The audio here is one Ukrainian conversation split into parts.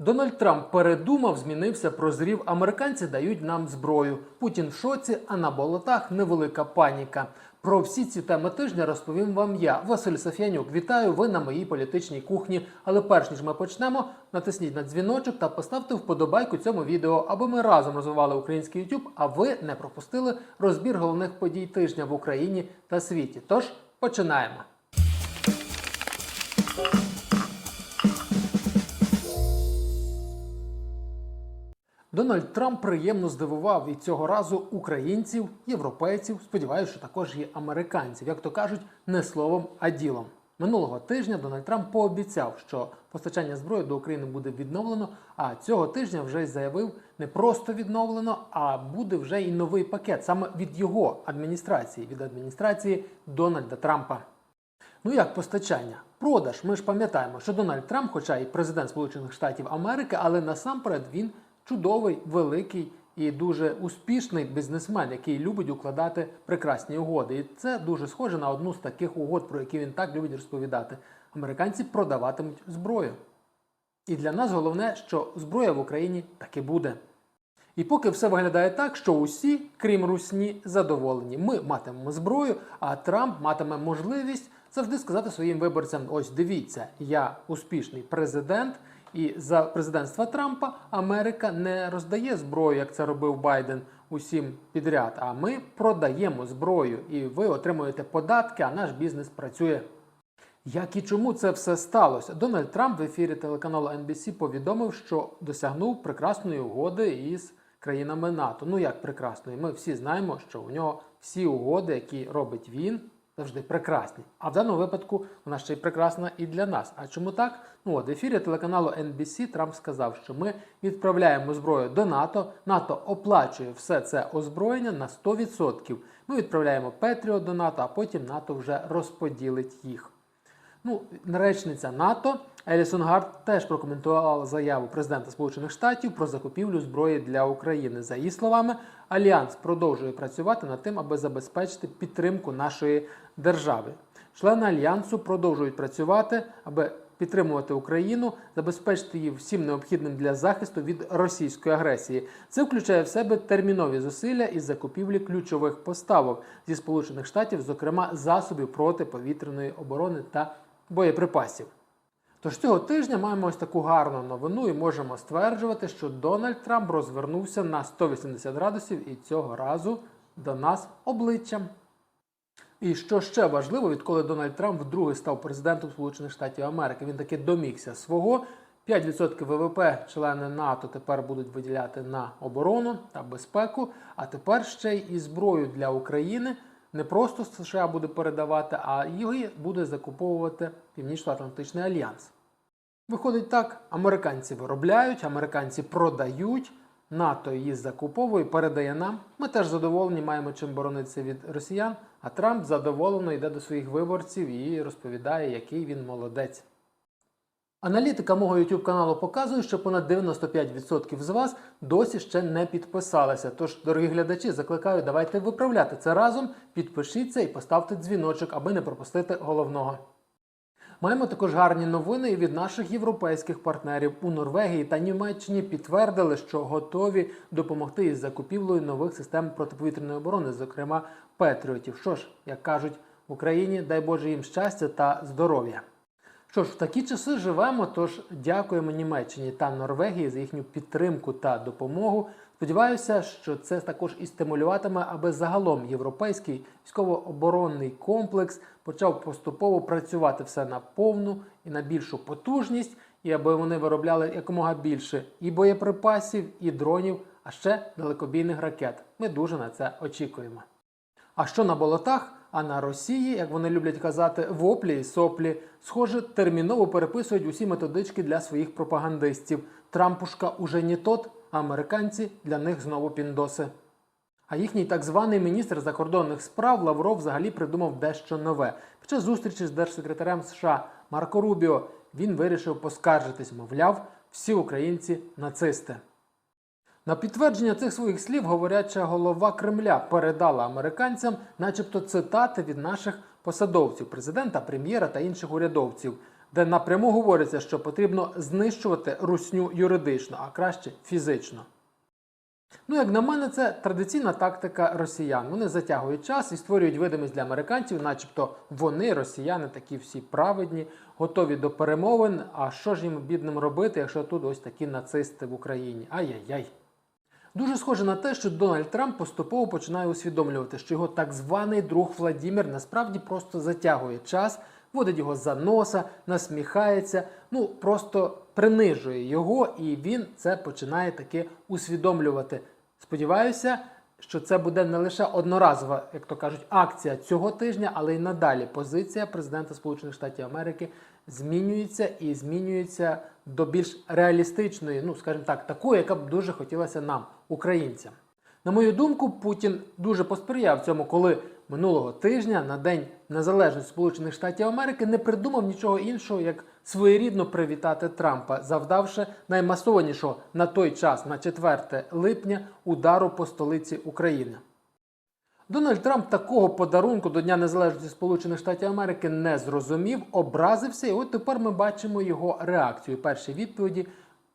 Дональд Трамп передумав, змінився, прозрів. Американці дають нам зброю. Путін в шоці, а на болотах невелика паніка. Про всі ці теми тижня розповім вам я, Василь Соф'янюк. Вітаю ви на моїй політичній кухні. Але перш ніж ми почнемо, натисніть на дзвіночок та поставте вподобайку цьому відео, аби ми разом розвивали український YouTube, а ви не пропустили розбір головних подій тижня в Україні та світі. Тож починаємо. Дональд Трамп приємно здивував і цього разу українців, європейців, сподіваюся, що також і американців, як то кажуть, не словом, а ділом. Минулого тижня Дональд Трамп пообіцяв, що постачання зброї до України буде відновлено. А цього тижня вже заявив не просто відновлено, а буде вже і новий пакет саме від його адміністрації, від адміністрації Дональда Трампа. Ну як постачання? Продаж. Ми ж пам'ятаємо, що Дональд Трамп, хоча і президент Сполучених Штатів Америки, але насамперед він чудовий, великий і дуже успішний бізнесмен, який любить укладати прекрасні угоди. І це дуже схоже на одну з таких угод, про які він так любить розповідати. Американці продаватимуть зброю. І для нас головне, що зброя в Україні таки буде. І поки все виглядає так, що усі, крім русні, задоволені. Ми матимемо зброю, а Трамп матиме можливість завжди сказати своїм виборцям: ось дивіться, я успішний президент, і за президентства Трампа Америка не роздає зброю, як це робив Байден усім підряд. А ми продаємо зброю, і ви отримуєте податки, а наш бізнес працює. Як і чому це все сталося? Дональд Трамп в ефірі телеканалу NBC повідомив, що досягнув прекрасної угоди із країнами НАТО. Ну як прекрасної? Ми всі знаємо, що у нього всі угоди, які робить він, завжди прекрасні. А в даному випадку вона ще й прекрасна і для нас. А чому так? Ну от в ефірі телеканалу NBC Трамп сказав, що ми відправляємо зброю до НАТО. НАТО оплачує все це озброєння на 100%. Ми відправляємо Петріо до НАТО, а потім НАТО вже розподілить їх. Ну, речниця НАТО Елісон Гард теж прокоментувала заяву президента Сполучених Штатів про закупівлю зброї для України. За її словами, Альянс продовжує працювати над тим, аби забезпечити підтримку нашої держави. Члени альянсу продовжують працювати, аби підтримувати Україну, забезпечити її всім необхідним для захисту від російської агресії. Це включає в себе термінові зусилля із закупівлі ключових поставок зі Сполучених Штатів, зокрема засобів протиповітряної оборони та боєприпасів. Тож цього тижня маємо ось таку гарну новину і можемо стверджувати, що Дональд Трамп розвернувся на 180 градусів і цього разу до нас обличчям. І що ще важливо, відколи Дональд Трамп вдруге став президентом Сполучених Штатів Америки, він таки домігся свого. 5% ВВП члени НАТО тепер будуть виділяти на оборону та безпеку, а тепер ще й зброю для України не просто США буде передавати, а її буде закуповувати Північно-Атлантичний альянс. Виходить так, американці виробляють, американці продають, НАТО її закуповує, передає нам. Ми теж задоволені, маємо чим боронитися від росіян. А Трамп задоволено йде до своїх виборців і розповідає, який він молодець. Аналітика мого YouTube каналу показує, що понад 95% з вас досі ще не підписалися. Тож, дорогі глядачі, закликаю, давайте виправляти це разом. Підпишіться і поставте дзвіночок, аби не пропустити головного. Маємо також гарні новини і від наших європейських партнерів у Норвегії та Німеччині підтвердили, що готові допомогти із закупівлею нових систем протиповітряної оборони, зокрема Петріотів. Що ж, як кажуть в Україні, дай Боже їм щастя та здоров'я. Що ж, в такі часи живемо, тож дякуємо Німеччині та Норвегії за їхню підтримку та допомогу. Сподіваюся, що це також і стимулюватиме, аби загалом європейський військово-оборонний комплекс почав поступово працювати все на повну і на більшу потужність, і аби вони виробляли якомога більше і боєприпасів, і дронів, а ще далекобійних ракет. Ми дуже на це очікуємо. А що на болотах? А на Росії, як вони люблять казати, воплі і соплі, схоже, терміново переписують усі методички для своїх пропагандистів. Трампушка уже не тот, а американці для них знову піндоси. А їхній так званий міністр закордонних справ Лавров взагалі придумав дещо нове. Під час зустрічі з держсекретарем США Марко Рубіо він вирішив поскаржитись, мовляв, всі українці нацисти. На підтвердження цих своїх слів говоряча голова Кремля передала американцям, начебто, цитати від наших посадовців, президента, прем'єра та інших урядовців. де напряму говориться, що потрібно знищувати русню юридично, а краще фізично. Ну, як на мене, це традиційна тактика росіян. Вони затягують час і створюють видимість для американців, начебто вони, росіяни, такі всі праведні, готові до перемовин. А що ж їм бідним робити, якщо тут ось такі нацисти в Україні? Ай-яй-яй. Дуже схоже на те, що Дональд Трамп поступово починає усвідомлювати, що його так званий друг Владімір насправді просто затягує час, водить його за носа, насміхається, ну просто принижує його, і він це починає таки усвідомлювати. Сподіваюся, що це буде не лише одноразова, як то кажуть, акція цього тижня, але й надалі позиція президента Сполучених Штатів Америки змінюється і змінюється до більш реалістичної, ну скажімо так, такої, яка б дуже хотілося нам, українцям. На мою думку, Путін дуже посприяв цьому, коли минулого тижня на День Незалежності Сполучених Штатів Америки не придумав нічого іншого, як своєрідно привітати Трампа, завдавши наймасованішого на той час, на 4 липня, удару по столиці України. Дональд Трамп такого подарунку до Дня Незалежності Сполучених Штатів Америки не зрозумів, образився, і от тепер ми бачимо його реакцію. Перші відповіді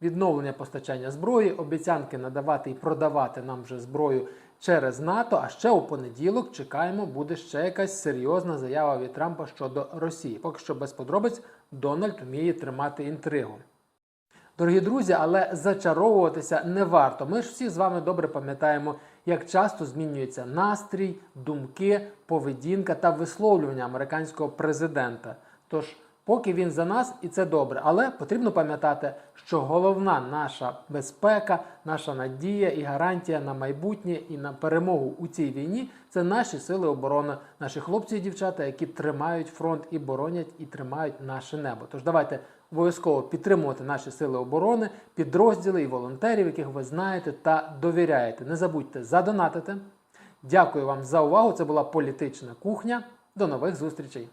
відновлення постачання зброї, обіцянки надавати і продавати нам вже зброю через НАТО. А ще у понеділок чекаємо, буде ще якась серйозна заява від Трампа щодо Росії. Поки що без подробиць Дональд вміє тримати інтригу. Дорогі друзі, але зачаровуватися не варто. Ми ж всі з вами добре пам'ятаємо, як часто змінюється настрій, думки, поведінка та висловлювання американського президента. Тож, поки він за нас, і це добре, але потрібно пам'ятати, що головна наша безпека, наша надія і гарантія на майбутнє і на перемогу у цій війні це наші сили оборони, наші хлопці і дівчата, які тримають фронт і боронять, і тримають наше небо. Тож давайте обов'язково підтримувати наші сили оборони, підрозділи і волонтерів, яких ви знаєте та довіряєте. Не забудьте задонатити. Дякую вам за увагу. Це була політична кухня. До нових зустрічей.